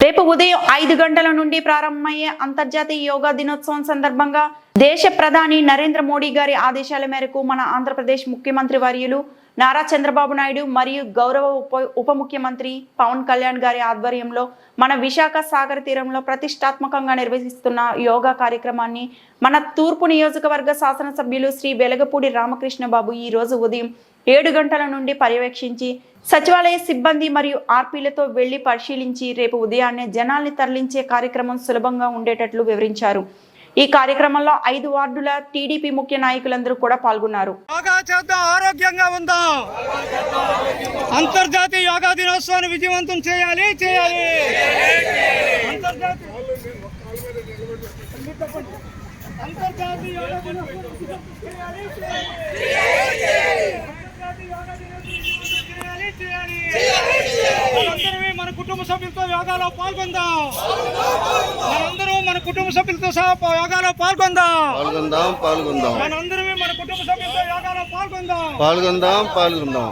రేపు ఉదయం ఐదు గంటల నుండి ప్రారంభమయ్యే అంతర్జాతీయ యోగా దినోత్సవం సందర్భంగా దేశ ప్రధాని నరేంద్ర మోడీ గారి ఆదేశాల మేరకు మన ఆంధ్రప్రదేశ్ ముఖ్యమంత్రి వర్యులు నారా చంద్రబాబు నాయుడు మరియు గౌరవ ఉప ఉప ముఖ్యమంత్రి పవన్ కళ్యాణ్ గారి ఆధ్వర్యంలో మన విశాఖ సాగర తీరంలో ప్రతిష్టాత్మకంగా నిర్వహిస్తున్న యోగా కార్యక్రమాన్ని మన తూర్పు నియోజకవర్గ శాసనసభ్యులు శ్రీ వెలగపూడి రామకృష్ణ బాబు ఈ రోజు ఉదయం ఏడు గంటల నుండి పర్యవేక్షించి సచివాలయ సిబ్బంది మరియు ఆర్పీలతో వెళ్ళి పరిశీలించి రేపు ఉదయాన్నే జనాల్ని తరలించే కార్యక్రమం సులభంగా ఉండేటట్లు వివరించారు. ఈ కార్యక్రమంలో ఐదు వార్డుల టీడీపీ ముఖ్య నాయకులందరూ కూడా పాల్గొన్నారు. ఆరోగ్యంగా ఉందాం? అంతర్జాతీయ యోగా దినోత్సవాన్ని విజయవంతం చేయాలి చేయాలి. అంతర్జాతీయ యోగా చేయాలి, చేయాలి. అంతర్జాతీయ యోగా దినోత్సవాన్ని విజయవంతం చేయాలి, చేయాలి. మనందరమే మన కుటుంబ సభ్యులతో యోగాలో పాల్గొందాం. మనందరూ మన కుటుంబ సభ్యులతో సహా యోగాలో పాల్గొందాం. పాల్గొందాం పాల్గొందాం. మనందరమే మన కుటుంబ సభ్యులతో యోగాలో పాల్గొందాం. పాల్గొందాం పాల్గొందాం.